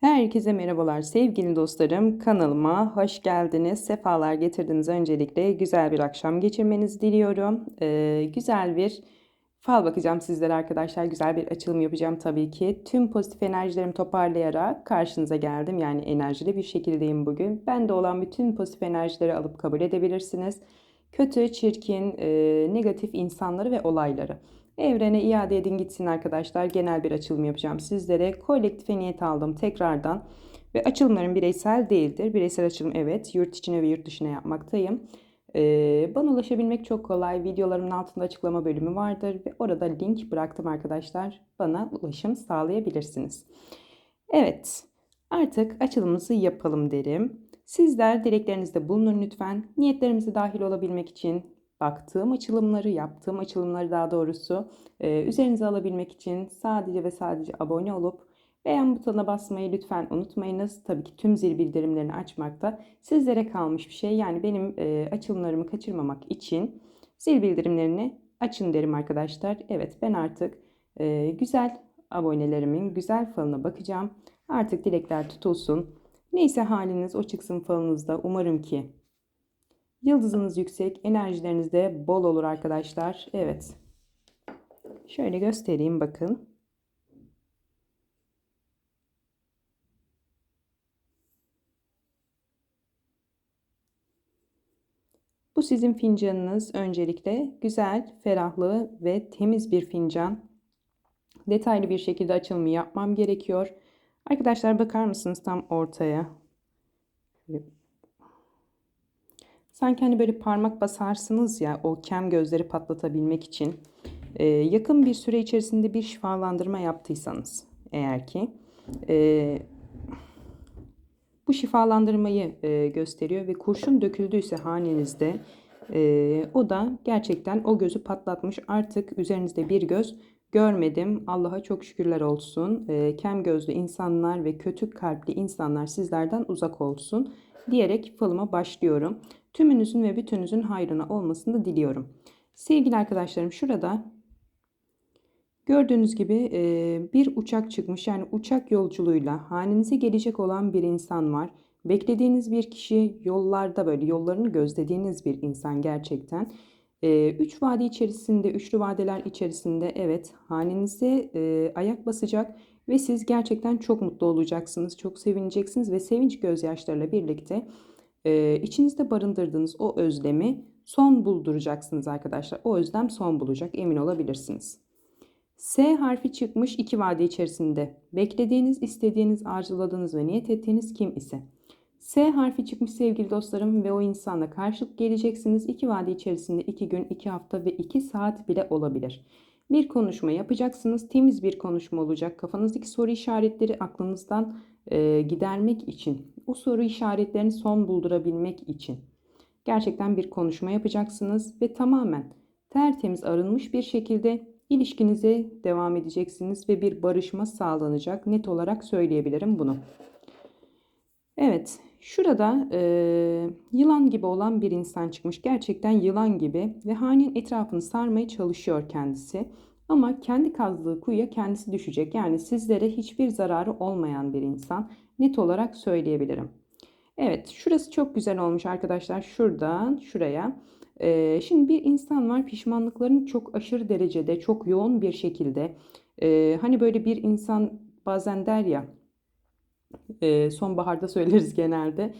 Herkese merhabalar sevgili dostlarım. Kanalıma hoş geldiniz. Sefalar getirdiniz. Öncelikle güzel bir akşam geçirmenizi diliyorum. Ee, güzel bir fal bakacağım sizlere arkadaşlar. Güzel bir açılım yapacağım tabii ki. Tüm pozitif enerjilerimi toparlayarak karşınıza geldim. Yani enerjili bir şekildeyim bugün. Bende olan bütün pozitif enerjileri alıp kabul edebilirsiniz. Kötü, çirkin, e, negatif insanları ve olayları. Evrene iade edin gitsin arkadaşlar. Genel bir açılım yapacağım sizlere. Kolektife niyet aldım tekrardan. Ve açılımlarım bireysel değildir. Bireysel açılım evet. Yurt içine ve yurt dışına yapmaktayım. Ee, bana ulaşabilmek çok kolay. Videolarımın altında açıklama bölümü vardır. Ve orada link bıraktım arkadaşlar. Bana ulaşım sağlayabilirsiniz. Evet. Artık açılımımızı yapalım derim. Sizler dileklerinizde bulunun lütfen. Niyetlerimize dahil olabilmek için baktığım açılımları, yaptığım açılımları daha doğrusu e, üzerinize alabilmek için sadece ve sadece abone olup beğen butonuna basmayı lütfen unutmayınız. Tabii ki tüm zil bildirimlerini açmak da sizlere kalmış bir şey. Yani benim e, açılımlarımı kaçırmamak için zil bildirimlerini açın derim arkadaşlar. Evet ben artık e, güzel abonelerimin güzel falına bakacağım. Artık dilekler tutulsun. Neyse haliniz o çıksın falınızda. Umarım ki Yıldızınız yüksek, enerjileriniz de bol olur arkadaşlar. Evet. Şöyle göstereyim bakın. Bu sizin fincanınız öncelikle güzel, ferahlı ve temiz bir fincan. Detaylı bir şekilde açılımı yapmam gerekiyor. Arkadaşlar bakar mısınız tam ortaya? Sanki hani böyle parmak basarsınız ya o kem gözleri patlatabilmek için. Ee, yakın bir süre içerisinde bir şifalandırma yaptıysanız eğer ki e, bu şifalandırmayı e, gösteriyor ve kurşun döküldüyse hanenizde e, o da gerçekten o gözü patlatmış artık üzerinizde bir göz görmedim. Allah'a çok şükürler olsun. E, kem gözlü insanlar ve kötü kalpli insanlar sizlerden uzak olsun diyerek falıma başlıyorum. Tümünüzün ve bütününüzün hayrına olmasını da diliyorum. Sevgili arkadaşlarım şurada gördüğünüz gibi bir uçak çıkmış. Yani uçak yolculuğuyla hanenize gelecek olan bir insan var. Beklediğiniz bir kişi yollarda böyle yollarını gözlediğiniz bir insan gerçekten. Üç vade içerisinde, üçlü vadeler içerisinde evet hanenize ayak basacak ve siz gerçekten çok mutlu olacaksınız, çok sevineceksiniz ve sevinç gözyaşlarıyla birlikte e, içinizde barındırdığınız o özlemi son bulduracaksınız arkadaşlar. O özlem son bulacak emin olabilirsiniz. S harfi çıkmış iki vade içerisinde. Beklediğiniz, istediğiniz, arzuladığınız ve niyet ettiğiniz kim ise. S harfi çıkmış sevgili dostlarım ve o insanla karşılık geleceksiniz. İki vade içerisinde iki gün, iki hafta ve iki saat bile olabilir. Bir konuşma yapacaksınız. Temiz bir konuşma olacak. Kafanızdaki soru işaretleri aklınızdan e, gidermek için, o soru işaretlerini son buldurabilmek için gerçekten bir konuşma yapacaksınız ve tamamen tertemiz arınmış bir şekilde ilişkinize devam edeceksiniz ve bir barışma sağlanacak. Net olarak söyleyebilirim bunu. Evet, şurada e, yılan gibi olan bir insan çıkmış. Gerçekten yılan gibi ve hanin etrafını sarmaya çalışıyor kendisi. Ama kendi kazdığı kuyuya kendisi düşecek. Yani sizlere hiçbir zararı olmayan bir insan. Net olarak söyleyebilirim. Evet, şurası çok güzel olmuş arkadaşlar. Şuradan şuraya. Ee, şimdi bir insan var pişmanlıkların çok aşırı derecede, çok yoğun bir şekilde. E, hani böyle bir insan bazen der ya e, sonbaharda söyleriz genelde.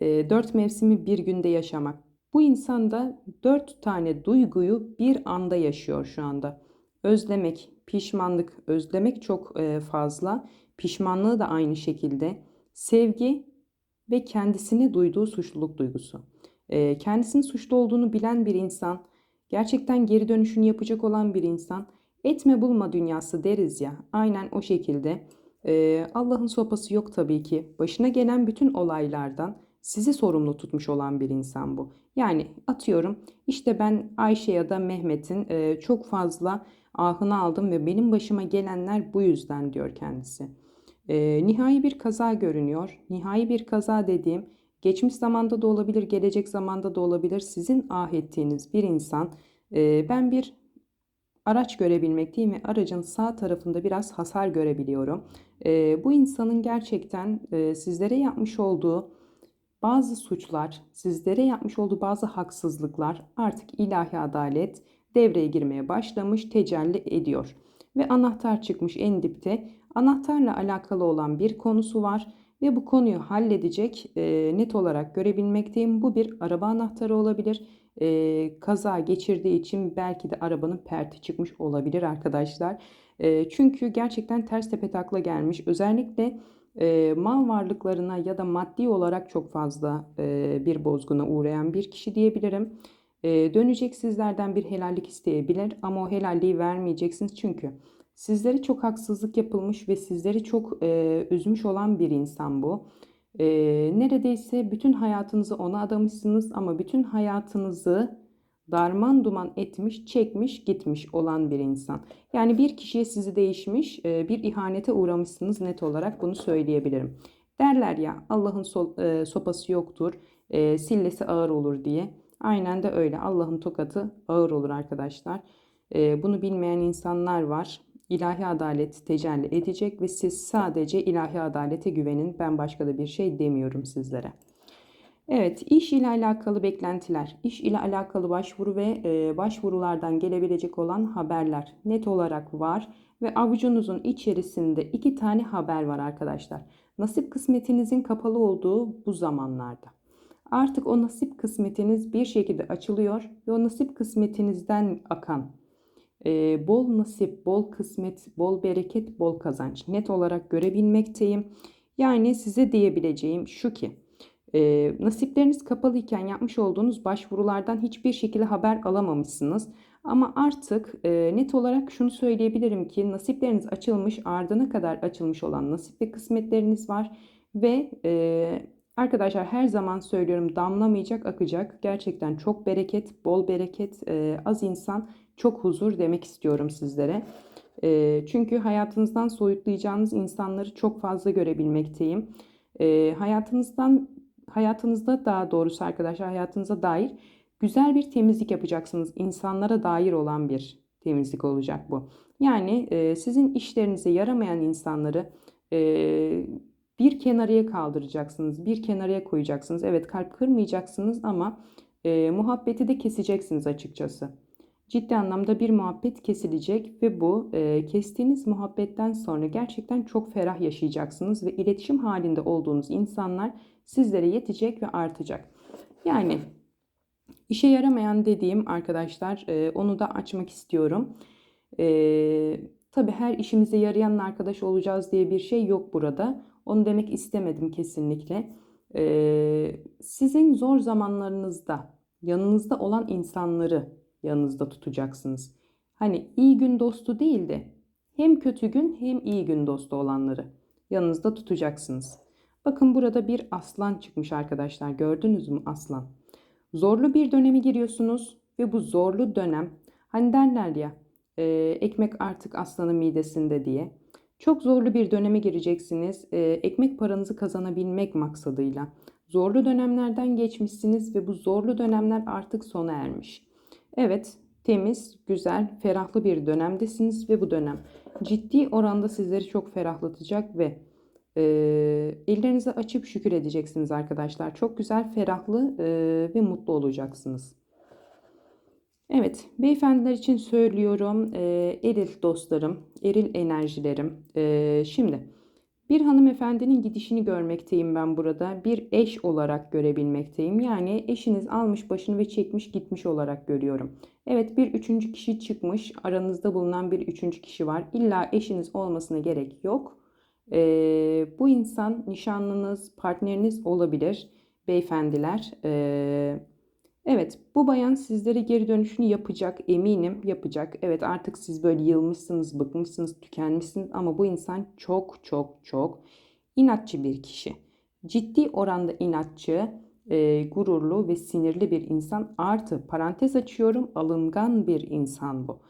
E, dört mevsimi bir günde yaşamak. Bu insan da dört tane duyguyu bir anda yaşıyor şu anda. Özlemek, pişmanlık, özlemek çok e, fazla. Pişmanlığı da aynı şekilde. Sevgi ve kendisini duyduğu suçluluk duygusu. E, kendisinin suçlu olduğunu bilen bir insan, gerçekten geri dönüşünü yapacak olan bir insan, etme bulma dünyası deriz ya, aynen o şekilde ee, Allah'ın sopası yok tabii ki. Başına gelen bütün olaylardan sizi sorumlu tutmuş olan bir insan bu. Yani atıyorum işte ben Ayşe ya da Mehmet'in e, çok fazla ahını aldım ve benim başıma gelenler bu yüzden diyor kendisi. E, nihai bir kaza görünüyor. Nihai bir kaza dediğim geçmiş zamanda da olabilir, gelecek zamanda da olabilir. Sizin ah ettiğiniz bir insan e, ben bir araç görebilmekteyim ve aracın sağ tarafında biraz hasar görebiliyorum. Ee, bu insanın gerçekten e, sizlere yapmış olduğu bazı suçlar, sizlere yapmış olduğu bazı haksızlıklar artık ilahi adalet devreye girmeye başlamış, tecelli ediyor. Ve anahtar çıkmış en dipte. Anahtarla alakalı olan bir konusu var ve bu konuyu halledecek e, net olarak görebilmekteyim. Bu bir araba anahtarı olabilir. E, kaza geçirdiği için belki de arabanın perti çıkmış olabilir arkadaşlar. E, çünkü gerçekten ters tepe takla gelmiş. Özellikle e, mal varlıklarına ya da maddi olarak çok fazla e, bir bozguna uğrayan bir kişi diyebilirim. E, dönecek sizlerden bir helallik isteyebilir ama o helalliği vermeyeceksiniz çünkü sizlere çok haksızlık yapılmış ve sizleri çok e, üzmüş olan bir insan bu. E, neredeyse bütün hayatınızı ona adamışsınız ama bütün hayatınızı darman duman etmiş, çekmiş, gitmiş olan bir insan. Yani bir kişiye sizi değişmiş, e, bir ihanete uğramışsınız net olarak bunu söyleyebilirim. Derler ya Allah'ın so e, sopası yoktur, e, sillesi ağır olur diye. Aynen de öyle. Allah'ın tokatı ağır olur arkadaşlar. Bunu bilmeyen insanlar var. İlahi adalet tecelli edecek ve siz sadece ilahi adalete güvenin. Ben başka da bir şey demiyorum sizlere. Evet, iş ile alakalı beklentiler, iş ile alakalı başvuru ve e, başvurulardan gelebilecek olan haberler net olarak var ve avucunuzun içerisinde iki tane haber var arkadaşlar. Nasip kısmetinizin kapalı olduğu bu zamanlarda. Artık o nasip kısmetiniz bir şekilde açılıyor ve o nasip kısmetinizden akan e, bol nasip, bol kısmet, bol bereket, bol kazanç net olarak görebilmekteyim. Yani size diyebileceğim şu ki e, nasipleriniz kapalıyken yapmış olduğunuz başvurulardan hiçbir şekilde haber alamamışsınız. Ama artık e, net olarak şunu söyleyebilirim ki nasipleriniz açılmış, ardına kadar açılmış olan nasip ve kısmetleriniz var. Ve e, arkadaşlar her zaman söylüyorum damlamayacak akacak. Gerçekten çok bereket, bol bereket, e, az insan çok huzur demek istiyorum sizlere. E, çünkü hayatınızdan soyutlayacağınız insanları çok fazla görebilmekteyim. E, hayatınızdan hayatınızda daha doğrusu arkadaşlar hayatınıza dair güzel bir temizlik yapacaksınız. İnsanlara dair olan bir temizlik olacak bu. Yani e, sizin işlerinize yaramayan insanları e, bir kenarıya kaldıracaksınız, bir kenarıya koyacaksınız. Evet kalp kırmayacaksınız ama e, muhabbeti de keseceksiniz açıkçası. Ciddi anlamda bir muhabbet kesilecek ve bu e, kestiğiniz muhabbetten sonra gerçekten çok ferah yaşayacaksınız ve iletişim halinde olduğunuz insanlar sizlere yetecek ve artacak. Yani işe yaramayan dediğim arkadaşlar e, onu da açmak istiyorum. E, tabii her işimize yarayan arkadaş olacağız diye bir şey yok burada. Onu demek istemedim kesinlikle. E, sizin zor zamanlarınızda yanınızda olan insanları yanınızda tutacaksınız. Hani iyi gün dostu değil de hem kötü gün hem iyi gün dostu olanları yanınızda tutacaksınız. Bakın burada bir aslan çıkmış arkadaşlar. Gördünüz mü aslan? Zorlu bir dönemi giriyorsunuz ve bu zorlu dönem hani derler ya e, ekmek artık aslanın midesinde diye. Çok zorlu bir döneme gireceksiniz. E, ekmek paranızı kazanabilmek maksadıyla. Zorlu dönemlerden geçmişsiniz ve bu zorlu dönemler artık sona ermiş. Evet, temiz, güzel, ferahlı bir dönemdesiniz ve bu dönem ciddi oranda sizleri çok ferahlatacak ve e, ellerinizi açıp şükür edeceksiniz arkadaşlar. Çok güzel, ferahlı e, ve mutlu olacaksınız. Evet, beyefendiler için söylüyorum. E, eril dostlarım, eril enerjilerim. E, şimdi bir hanımefendinin gidişini görmekteyim ben burada. Bir eş olarak görebilmekteyim. Yani eşiniz almış başını ve çekmiş gitmiş olarak görüyorum. Evet bir üçüncü kişi çıkmış. Aranızda bulunan bir üçüncü kişi var. İlla eşiniz olmasına gerek yok. Ee, bu insan nişanlınız, partneriniz olabilir beyefendiler. Ee, Evet, bu bayan sizlere geri dönüşünü yapacak, eminim yapacak. Evet, artık siz böyle yılmışsınız, bıkmışsınız, tükenmişsiniz ama bu insan çok çok çok inatçı bir kişi. Ciddi oranda inatçı, e, gururlu ve sinirli bir insan. Artı parantez açıyorum, alıngan bir insan bu.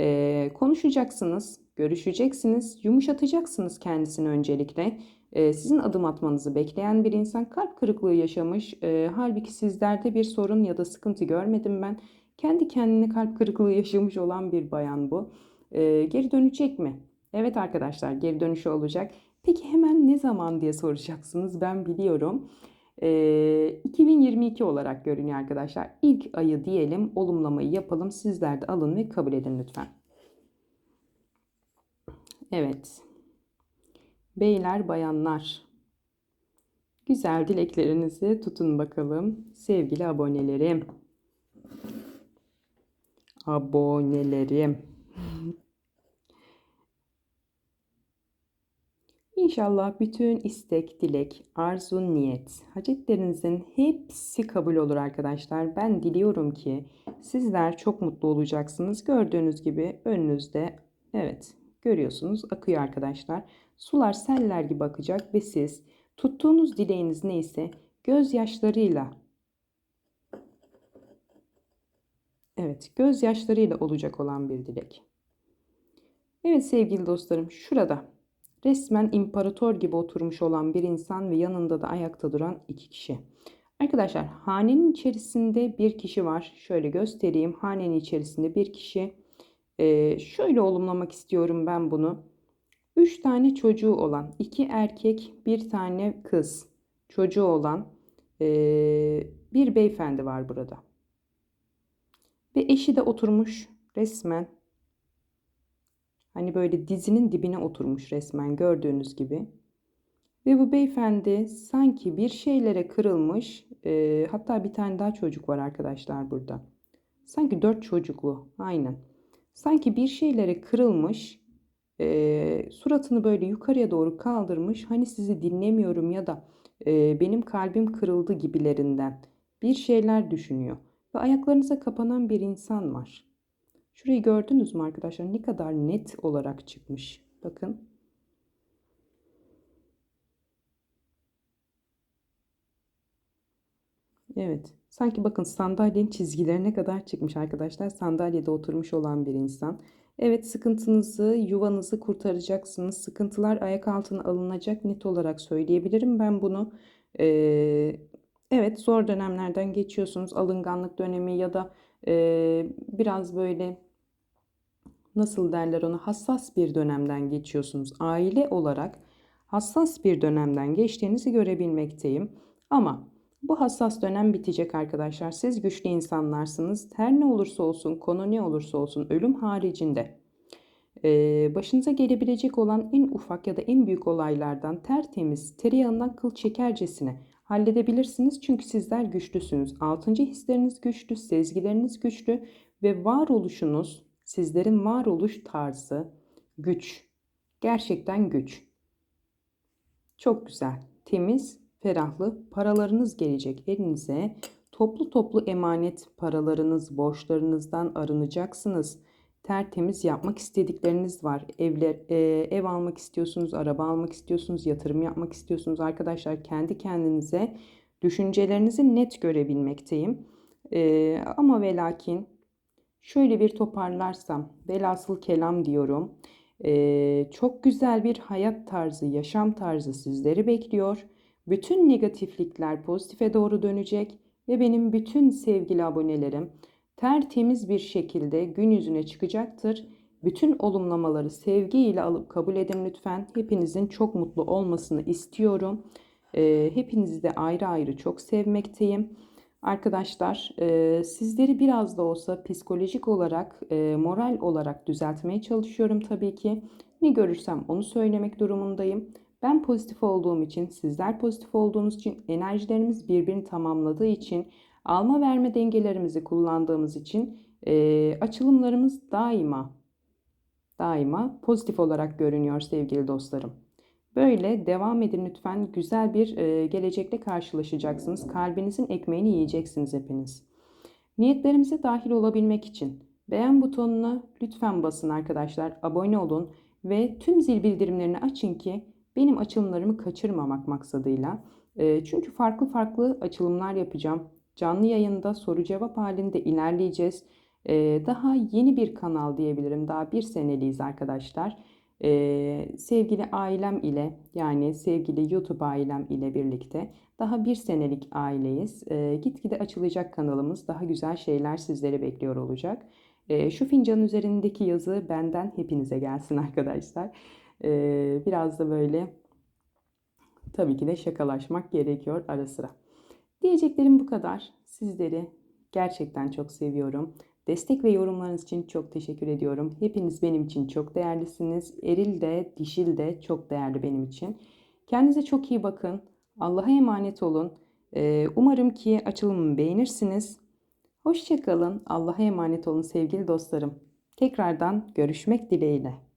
E, konuşacaksınız, görüşeceksiniz, yumuşatacaksınız kendisini öncelikle sizin adım atmanızı bekleyen bir insan kalp kırıklığı yaşamış. halbuki sizlerde bir sorun ya da sıkıntı görmedim ben. Kendi kendine kalp kırıklığı yaşamış olan bir bayan bu. Ee, geri dönecek mi? Evet arkadaşlar geri dönüşü olacak. Peki hemen ne zaman diye soracaksınız. Ben biliyorum. Ee, 2022 olarak görünüyor arkadaşlar. İlk ayı diyelim, olumlamayı yapalım. Sizler de alın ve kabul edin lütfen. Evet. Beyler, bayanlar. Güzel dileklerinizi tutun bakalım. Sevgili abonelerim. Abonelerim. İnşallah bütün istek, dilek, arzu, niyet, hacetlerinizin hepsi kabul olur arkadaşlar. Ben diliyorum ki sizler çok mutlu olacaksınız. Gördüğünüz gibi önünüzde evet görüyorsunuz akıyor arkadaşlar. Sular seller gibi akacak ve siz tuttuğunuz dileğiniz neyse gözyaşlarıyla Evet, gözyaşlarıyla olacak olan bir dilek. Evet sevgili dostlarım, şurada resmen imparator gibi oturmuş olan bir insan ve yanında da ayakta duran iki kişi. Arkadaşlar hanenin içerisinde bir kişi var. Şöyle göstereyim. Hanenin içerisinde bir kişi. Ee, şöyle olumlamak istiyorum ben bunu. Üç tane çocuğu olan, iki erkek, bir tane kız çocuğu olan ee, bir beyefendi var burada. Ve eşi de oturmuş resmen. Hani böyle dizinin dibine oturmuş resmen gördüğünüz gibi. Ve bu beyefendi sanki bir şeylere kırılmış. E, hatta bir tane daha çocuk var arkadaşlar burada. Sanki dört çocuklu. Aynen. Sanki bir şeylere kırılmış. E, suratını böyle yukarıya doğru kaldırmış. Hani sizi dinlemiyorum ya da e, benim kalbim kırıldı gibilerinden bir şeyler düşünüyor. Ve ayaklarınıza kapanan bir insan var. Şurayı gördünüz mü arkadaşlar? Ne kadar net olarak çıkmış. Bakın. Evet. Sanki bakın sandalyenin çizgilerine kadar çıkmış arkadaşlar. Sandalyede oturmuş olan bir insan. Evet sıkıntınızı, yuvanızı kurtaracaksınız. Sıkıntılar ayak altına alınacak net olarak söyleyebilirim. Ben bunu e, evet zor dönemlerden geçiyorsunuz. Alınganlık dönemi ya da e, biraz böyle nasıl derler onu hassas bir dönemden geçiyorsunuz. Aile olarak hassas bir dönemden geçtiğinizi görebilmekteyim. Ama bu hassas dönem bitecek arkadaşlar. Siz güçlü insanlarsınız. Her ne olursa olsun, konu ne olursa olsun ölüm haricinde başınıza gelebilecek olan en ufak ya da en büyük olaylardan tertemiz, tereyağından kıl çekercesine halledebilirsiniz. Çünkü sizler güçlüsünüz. Altıncı hisleriniz güçlü, sezgileriniz güçlü ve varoluşunuz Sizlerin varoluş tarzı güç. Gerçekten güç. Çok güzel. Temiz, ferahlı paralarınız gelecek elinize. Toplu toplu emanet paralarınız, borçlarınızdan arınacaksınız. Tertemiz yapmak istedikleriniz var. Evler, e, ev almak istiyorsunuz, araba almak istiyorsunuz, yatırım yapmak istiyorsunuz. Arkadaşlar kendi kendinize düşüncelerinizi net görebilmekteyim. E, ama ve lakin Şöyle bir toparlarsam, velhasıl kelam diyorum. Ee, çok güzel bir hayat tarzı, yaşam tarzı sizleri bekliyor. Bütün negatiflikler pozitife doğru dönecek ve benim bütün sevgili abonelerim tertemiz bir şekilde gün yüzüne çıkacaktır. Bütün olumlamaları sevgiyle alıp kabul edin lütfen. Hepinizin çok mutlu olmasını istiyorum. Ee, hepinizi de ayrı ayrı çok sevmekteyim. Arkadaşlar e, sizleri biraz da olsa psikolojik olarak, e, moral olarak düzeltmeye çalışıyorum tabii ki. Ne görürsem onu söylemek durumundayım. Ben pozitif olduğum için, sizler pozitif olduğunuz için, enerjilerimiz birbirini tamamladığı için, alma verme dengelerimizi kullandığımız için e, açılımlarımız daima, daima pozitif olarak görünüyor sevgili dostlarım. Böyle devam edin lütfen. Güzel bir e, gelecekle karşılaşacaksınız. Kalbinizin ekmeğini yiyeceksiniz hepiniz. Niyetlerimize dahil olabilmek için beğen butonuna lütfen basın arkadaşlar. Abone olun ve tüm zil bildirimlerini açın ki benim açılımlarımı kaçırmamak maksadıyla. E, çünkü farklı farklı açılımlar yapacağım. Canlı yayında soru cevap halinde ilerleyeceğiz. E, daha yeni bir kanal diyebilirim. Daha bir seneliyiz arkadaşlar. Ee, sevgili ailem ile yani sevgili YouTube ailem ile birlikte daha bir senelik aileyiz. Gitgide açılacak kanalımız daha güzel şeyler sizleri bekliyor olacak. Şu fincanın üzerindeki yazı benden hepinize gelsin arkadaşlar. Ee, biraz da böyle tabii ki de şakalaşmak gerekiyor ara sıra. Diyeceklerim bu kadar. Sizleri gerçekten çok seviyorum. Destek ve yorumlarınız için çok teşekkür ediyorum. Hepiniz benim için çok değerlisiniz. Eril de, dişil de çok değerli benim için. Kendinize çok iyi bakın. Allah'a emanet olun. Ee, umarım ki açılımımı beğenirsiniz. Hoşçakalın. Allah'a emanet olun sevgili dostlarım. Tekrardan görüşmek dileğiyle.